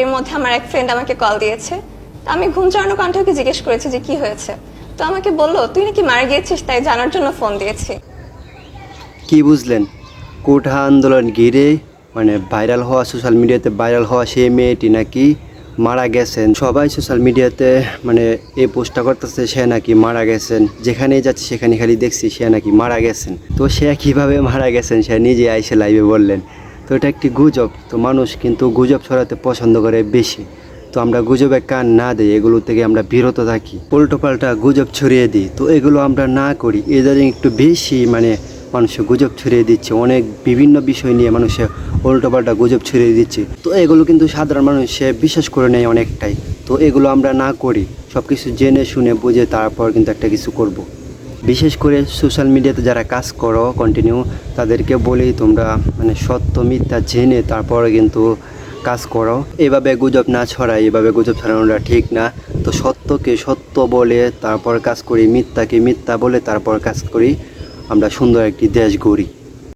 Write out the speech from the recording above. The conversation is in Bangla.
এর মধ্যে আমার এক ফ্রেন্ড আমাকে কল দিয়েছে। আমি ঘুম চড়ানো কণ্ঠকে জিজ্ঞেস করেছি যে কি হয়েছে। তো আমাকে বলল, তুই নাকি মারা গিয়েছিস, তাই জানার জন্য ফোন দিয়েছি। কি বুঝলেন? কোঠা আন্দোলন ঘিরে মানে ভাইরাল হওয়া সোশ্যাল মিডিয়াতে ভাইরাল হওয়া সেই মেয়েটি নাকি মারা গেছেন? সবাই সোশ্যাল মিডিয়াতে মানে এ পোস্টটা করতেছে, সে নাকি মারা গেছেন। যেখানেই যাচ্ছে, সেখানে খালি দেখছি সে নাকি মারা গেছেন। তো সে কীভাবে মারা গেছেন, সে নিজে আইসে লাইভে বললেন। তো এটা একটি গুজব, তো মানুষ কিন্তু গুজব ছড়াতে পছন্দ করে বেশি। তো আমরা গুজবে কান না দিই, এগুলো থেকে আমরা বিরত থাকি। উল্টো পাল্টা গুজব ছড়িয়ে দিই, তো এগুলো আমরা না করি। এদের একটু বেশি মানে মানুষে গুজব ছড়িয়ে দিচ্ছে। অনেক বিভিন্ন বিষয় নিয়ে মানুষে উল্টো পাল্টা গুজব ছড়িয়ে দিচ্ছে। তো এগুলো কিন্তু সাধারণ মানুষে বিশ্বাস করে নেয় অনেকটাই। তো এগুলো আমরা না করি। সব কিছু জেনে শুনে বুঝে তারপর কিন্তু একটা কিছু করব। বিশেষ করে সোশ্যাল মিডিয়াতে যারা কাজ করো কন্টিনিউ তাদেরকে বলি তোমরা মানে সত্য মিথ্যা জেনে তারপরে কিন্তু কাজ করো। এভাবে গুজব না ছড়ায়, এভাবে গুজব ছড়ানোটা ঠিক না। তো সত্যকে সত্য বলে তারপর কাজ করি, মিথ্যাকে মিথ্যা বলে তারপর কাজ করি। আমরা সুন্দর একটি দেশ গড়ি।